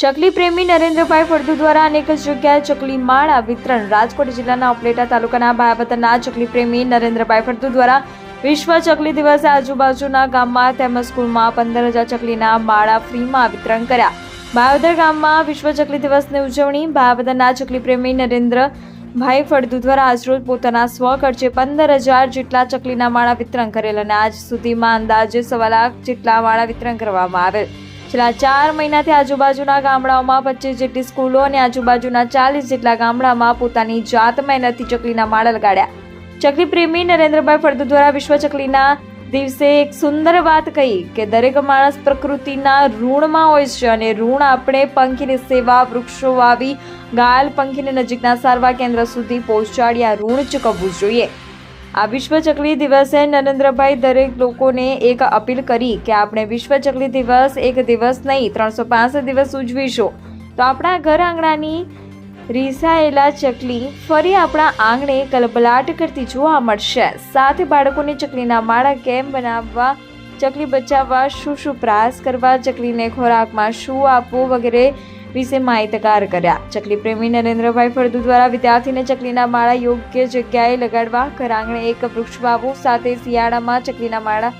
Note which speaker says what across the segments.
Speaker 1: ચકલી પ્રેમી નરેન્દ્રભાઈ ફળદુ દ્વારા અનેક જગ્યાએ ચકલી માળા વિતરણ. રાજકોટ જિલ્લાના ઉપલેટા તાલુકાના ભાયાવતરના ચકલી પ્રેમી નરેન્દ્રભાઈ ફળદુ દ્વારા વિશ્વ ચકલી દિવસે આજુબાજુના ગામમાં તેમજ સ્કૂલમાં પંદર હજાર ચકલીના માળા ફ્રીમાં વિતરણ કર્યા. ભાયાવદર ગામમાં વિશ્વ ચકલી દિવસની ઉજવણી ભાયાવદરના ચકલી પ્રેમી નરેન્દ્ર ભાઈ ફળદુ દ્વારા આજરોજ પોતાના સ્વખર્ચે પંદર હજાર જેટલા ચકલીના માળા વિતરણ કરેલ અને આજ સુધીમાં અંદાજે સવા લાખ જેટલા માળા વિતરણ કરવામાં આવેલ. છેલ્લા ચાર મહિનાથી આજુબાજુના ગામડાઓમાં પચીસ જેટલી સ્કૂલો અને આજુબાજુના ચાલીસ જેટલા ગામડામાં પોતાની જાત મહેનતથી ચકલીના માળા લગાડ્યા. ચકલી પ્રેમી નરેન્દ્રભાઈ ફળદુ દ્વારા વિશ્વ ચકલીના દિવસે એક સુંદર વાત કહી કે દરેક માણસ પ્રકૃતિના ઋણમાં હોય છે અને ઋણ આપણે પંખીની સેવા, વૃક્ષો વાવી ઘાયલ પંખીને નજીકના સારવાર કેન્દ્ર સુધી પહોંચાડ્યા ઋણ ચૂકવવું જોઈએ. આ વિશ્વ ચકલી દિવસે નરેન્દ્રભાઈ દરેક લોકોને એક અપીલ કરી કે આપણે વિશ્વ ચકલી દિવસ એક દિવસ નહીં, ત્રણસો પાંસઠ દિવસ ઉજવીશું. તો આપણા ઘર આંગણાની રીસાયેલા ચકલી ફરી આપણા આંગણે કલબલાટ કરતી જોવા મળશે. સાથે બાળકોને ચકલીના માળા કેમ બનાવવા, ચકલી બચાવવા શું શું પ્રયાસ કરવા, ચકલીને ખોરાકમાં શું આપવું વગેરે વિશે માહિતગાર કર્યા. ચકલી પ્રેમી નરેન્દ્રભાઈ ફળદુ દ્વારા વિદ્યાર્થીને ચકલીના માળા યોગ્ય જગ્યાએ લગાડવા ઘર આંગણે એક વૃક્ષ વાવવું, સાથે શિયાળામાં ચકલીના માળા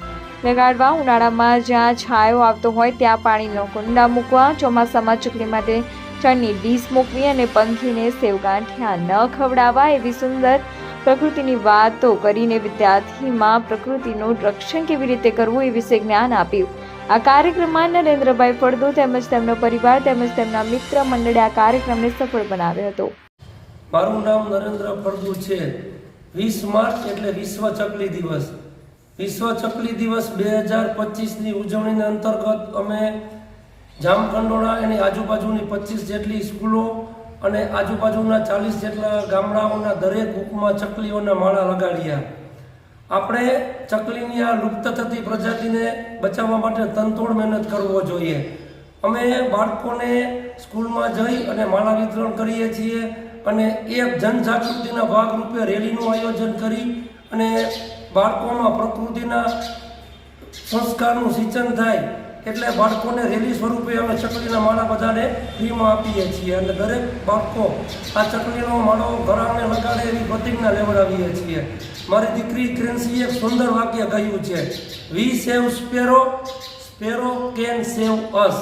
Speaker 1: લગાડવા, ઉનાળામાં જ્યાં છાંયો આવતો હોય ત્યાં પાણીનો કુંડા મૂકવા, ચોમાસામાં ચકલી માટે ચણની ડીશ મૂકવી અને પંખીને સેવગાંઠિયા ન ખવડાવવા એવી સુંદર પ્રકૃતિની વાતો કરીને વિદ્યાર્થીમાં પ્રકૃતિનું રક્ષણ કેવી રીતે કરવું એ વિશે જ્ઞાન આપ્યું. આ કાર્યક્રમમાં નરેન્દ્રભાઈ ફળદુ તેમજ તેમનો પરિવાર તેમજ તેમના મિત્ર મંડળે આ કાર્યક્રમને સફળ બનાવ્યો હતો.
Speaker 2: મારું નામ નરેન્દ્ર ફળદુ છે. વીસ માર્ચ એટલે વિશ્વ ચકલી દિવસ. વિશ્વ ચકલી દિવસ બે હજાર પચીસની ઉજવણીના અંતર્ગત અમે જામકંડોળા એની આજુબાજુની પચીસ જેટલી સ્કૂલો અને આજુબાજુના ચાલીસ જેટલા ગામડાઓના દરેક ઉપમાં ચકલીઓના માળા લગાડ્યા. આપણે ચકલીની આ લુપ્ત થતી પ્રજાતિને બચાવવા માટે તનતોડ મહેનત કરવો જોઈએ. અમે બાળકોને સ્કૂલમાં જઈ અને માળા વિતરણ કરીએ છીએ અને એક જનજાગૃતિના ભાગરૂપે રેલીનું આયોજન કરી અને બાળકોમાં પ્રકૃતિના સંસ્કારનું સિંચન થાય. એટલે બાળકોને રેલી સ્વરૂપે અમે ચકલીના માળા બધાને ફ્રીમાં આપીએ છીએ. અને દરેક બાળકો આ ચકલીનો માળો ઘરાને લગાડે એવી પ્રતિજ્ઞા લેવડાવીએ છીએ. મારી દીકરી ક્રેન્સીએ એક સુંદર વાક્ય કહ્યું છે we save sparrow sparrow can save us